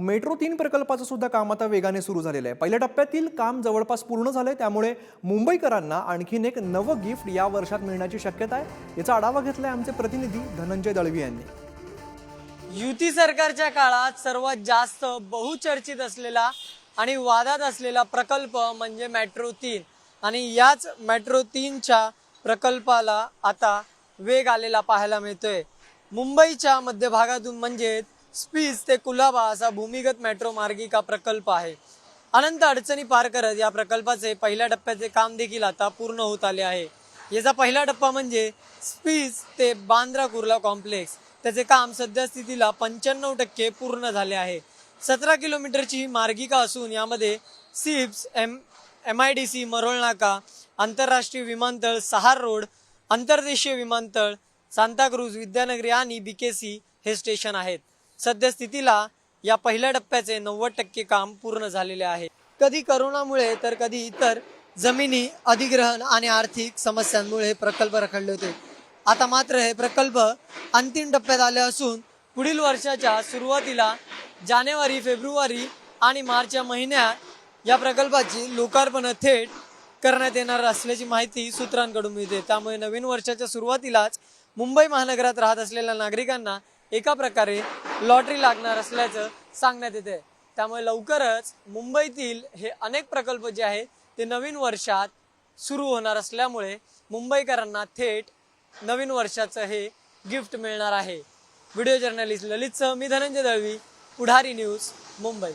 Metro तीन प्रकल्पाचं सुद्धा काम आता वेगाने सुरू झालेलं आहे. पहिल्या टप्प्यातील काम जवळपास पूर्ण झालंय त्यामुळे मुंबईकरांना आणखीन एक नवं गिफ्ट या वर्षात मिळण्याची शक्यता आहे. याचा आढावा घेतलाय आमचे प्रतिनिधी धनंजय दळवी यांनी. युती सरकारच्या काळात सर्वात जास्त बहुचर्चित असलेला आणि वादात असलेला प्रकल्प म्हणजे मेट्रो तीन. आणि याच मेट्रो तीनच्या प्रकल्पाला आता वेग आलेला पाहायला मिळतोय. मुंबईच्या मध्यभागातून म्हणजे स्पीस ते कुलाबा असा भूमिगत मेट्रो मार्गिका प्रकल्प आहे? अनंत अडचणी पार करत या प्रकल्पाचे पहिल्या टप्प्याचे काम देखील आता पूर्ण होत आले आहे. याचा पहिला टप्पा म्हणजे स्पीस ते बांद्रा कुर्ला कॉम्प्लेक्स. त्याचे काम सध्या स्थितीला पंच्याण्णव टक्के पूर्ण झाले आहे. सतरा किलोमीटरची ही मार्गिका असून यामध्ये SEEPZ M M I D C Marol Naka आंतरराष्ट्रीय विमानतळ सहार रोड आंतरदेशीय विमानतळ सांताक्रूज विद्यानगरी आणि बी के सी हे स्टेशन आहेत. सद्यस्थितीला या पहिल्या टप्प्याचे नव्वद टक्के काम पूर्ण झालेले आहे. कधी करोनामुळे तर कधी इतर जमिनी अधिग्रहण आणि आर्थिक समस्यांमुळे हे प्रकल्प रखडले होते. आता मात्र हे प्रकल्प अंतिम टप्प्यात आले असून पुढील वर्षाच्या सुरुवातीला जानेवारी फेब्रुवारी आणि मार्च या महिन्यात या प्रकल्पाची लोकार्पण थेट करण्यात येणार असल्याची माहिती सूत्रांकडून मिळते. त्यामुळे नवीन वर्षाच्या सुरुवातीलाच मुंबई महानगरात राहत असलेल्या नागरिकांना एका प्रकारे लॉटरी लागणार असल्याचं सांगण्यात येते त्यामुळे लवकरच मुंबईतील हे अनेक प्रकल्प जे आहेत ते नवीन वर्षात सुरू होणार असल्यामुळे मुंबईकरांना थेट नवीन वर्षाचं हे गिफ्ट मिळणार आहे. व्हिडिओ जर्नलिस्ट ललितसह मी धनंजय दळवी पुढारी न्यूज मुंबई.